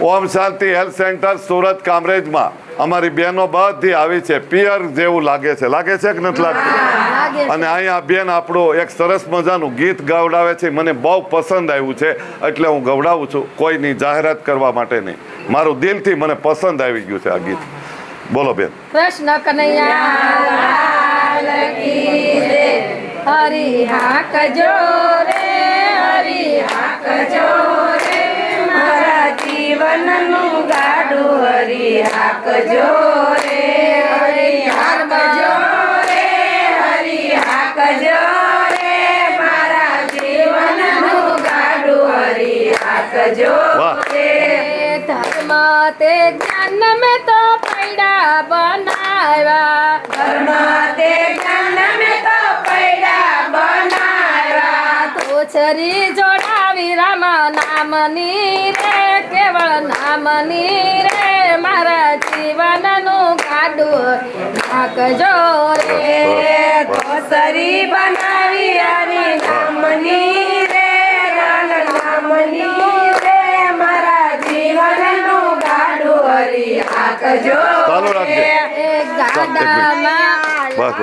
ઓમ Shanti health centre Surat કામરેજમાં. અમારી બહેનો બધી આવી છે. પિયર જેવું લાગે છે. લાગે છે કે નથી લાગતું? અને અહીંયા બેન આપણું એક સરસ મજાનું ગીત ગવડાવે છે. મને બહુ પસંદ આવ્યું છે. એટલે હું ગવડાવું છું. કોઈની જાહેરાત કરવા માટે નહીં. મારું દિલથી મને પસંદ આવી ગયું છે આ ગીત. બોલો બેન. કૃષ્ણ કનૈયા લાલ કી જય. હરી હાક જો રે હરી હાક જો. રે મારા જીવનનું ગાડું હરી હાક જો રે હરી હાક જો રે હરી હાકજો રે મારા જીવનનું ગાડું હરી હાકજો રે ધર્મ તે જ્ઞાન મેં તો પૈડા બનાવ્યા. છરી જોડાવી રામ નામની રે કેવળ નામની રે મારા જીવનનું ગાડું નાખજો રે કોસરી બનાવી હરી નામની રે નામની રે મારા જીવનનું ગાડું હરી રાખજે. બસ.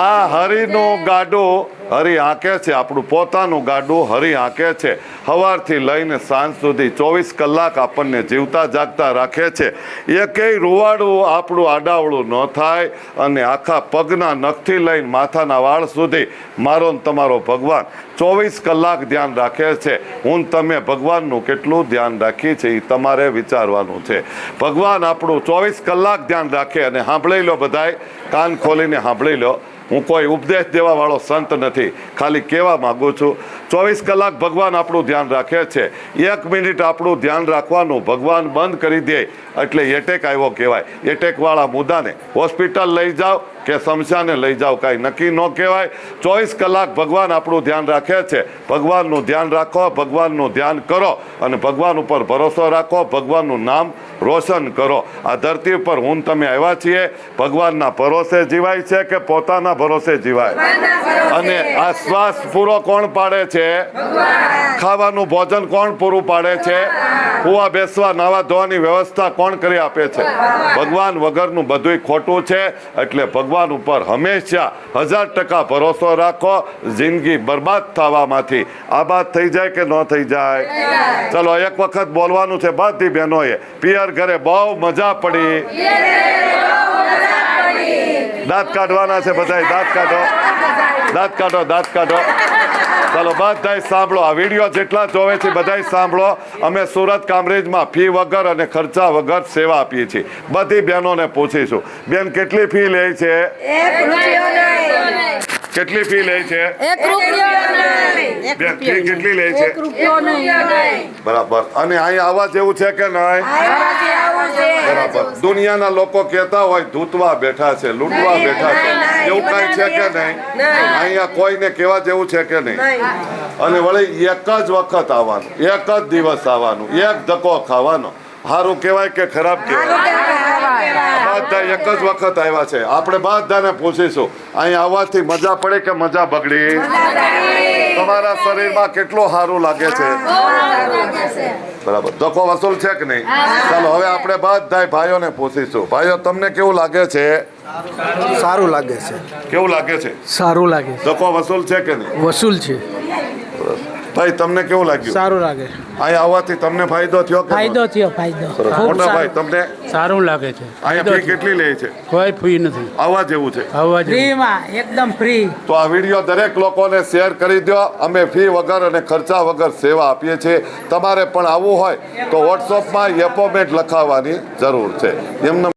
આ હરિનું ગાડું હરી આંકે છે, આપણું પોતાનું ગાડું હરી આંકે છે. સવારથી લઈને સાંજ સુધી ચોવીસ કલાક આપણને જીવતા જાગતા રાખે છે. એકેય રૂવાડું આપણું આડાવડું ન થાય અને આખા પગના નખથી લઈને માથાના વાળ સુધી મારો તમારો ભગવાન ચોવીસ કલાક ધ્યાન રાખે છે. હું તમે ભગવાનનું કેટલું ધ્યાન રાખી છે એ તમારે વિચારવાનું છે. ભગવાન આપણું ચોવીસ કલાક ધ્યાન રાખે અને સાંભળી લો બધાય, કાન ખોલીને સાંભળી લો. હું કોઈ ઉપદેશ દેવાવાળો સંત નથી. ખાલી કહેવા માગું છું, ચોવીસ કલાક ભગવાન આપણું ધ્યાન રાખે છે. એક મિનિટ આપણું ધ્યાન રાખવાનું ભગવાન બંધ કરી દે એટલે એટેક આવ્યો કહેવાય. એટેકવાળા મુદ્દાને હોસ્પિટલ લઈ જાઓ કે શમશાને લઈ જાઓ, કાંઈ નક્કી ન કહેવાય. ચોવીસ કલાક ભગવાન આપણું ધ્યાન રાખે છે. ભગવાનનું ધ્યાન રાખો, ભગવાનનું ધ્યાન કરો અને ભગવાન ઉપર ભરોસો રાખો, ભગવાનનું નામ રોશન કરો. આ ધરતી ઉપર હું તમે આવ્યા છીએ, ભગવાનના ભરોસે જીવાય છે કે પોતાના ભરોસે જીવાય? અને આ શ્વાસ પૂરો કોણ પાડે છે? ખાવાનું ભોજન કોણ પૂરું પાડે છે? કુવા બેસવા, નાવા ધોવાની વ્યવસ્થા કોણ કરી આપે છે? ભગવાન વગરનું બધુંય ખોટું છે, એટલે ભગવાન ઉપર હંમેશા હજાર ટકા ભરોસો રાખો, જિંદગી બરબાદ થવામાંથી. આબાદ થઈ જાય કે ન થઈ જાય? ચલો, એક વખત બોલવાનું છે બધી બહેનોએ. પિયર ઘરે બહુ મજા પડી. દાંત કાઢવાના છે બધા દાંત કાઢો. દાંત કાઢો દાંત કાઢો. ચાલો બધા સાંભળો. આ વીડિયો જેટલા જોવે છે બધાય સાંભળો. અમે સુરત કામરેજમાં ફી વગર અને ખર્ચા વગર સેવા આપીએ છીએ. બધી બહેનોને પૂછીશું. બેન, કેટલી ફી લે છે? કેટલી ફી લે છે? એક રૂપિયો નહીં. ફી કેટલી લે છે? બરાબર. અને અહીંયા આવવા જેવું છે કે નહીં? આવું બરાબર. દુનિયાના લોકો કહેતા હોય ધૂતવા બેઠા છે લૂંટવા બેઠા છે. એવું કાંઈ છે કે નહીં? અહીંયા કોઈને કહેવા જેવું છે કે નહીં? અને વળી એક જ વખત આવવાનું એક જ દિવસ આવવાનું એક ધક્કો ખાવાનો. સારું કહેવાય કે ખરાબ કહેવાય. બધા એક જ વખત આવ્યા છે. આપણે બધાને પૂછીશું અહીંયા આવવાથી મજા પડે કે મજા બગડી? તમારા શરીરમાં કેટલું સારું લાગે છે? બરાબર. ધક્કો વસૂલ છે કે નહીં? ચાલો હવે આપણે બધા ભાઈઓને પૂછીશું. ભાઈઓ તમને કેવું લાગે છે? સારું લાગે છે. કેવું લાગે છે? સારું લાગે છે. ધક્કો વસૂલ છે કે નહીં? વસૂલ છે. ભાઈ તમને કેવું લાગ્યું? સારું લાગે. અહીં આવવાથી તમને ફાયદો થયો ફાયદો થયો ફાયદો. મોટા ભાઈ તમને સારું લાગે છે. અહીંયા ફી કેટલી લે છે? કોઈ ફી નથી. આવવા જેવું છે. આવવા જેવું. ફ્રીમાં એકદમ ફ્રી. તો આ વીડિયો દરેક લોકોને શેર કરી દો અમે ફી વગર અને ખર્ચા વગર સેવા આપીએ છીએ. તમારે પણ આવવું હોય તો વોટ્સઅપમાં એપોમેન્ટ લખાવવાની જરૂર છે. એમને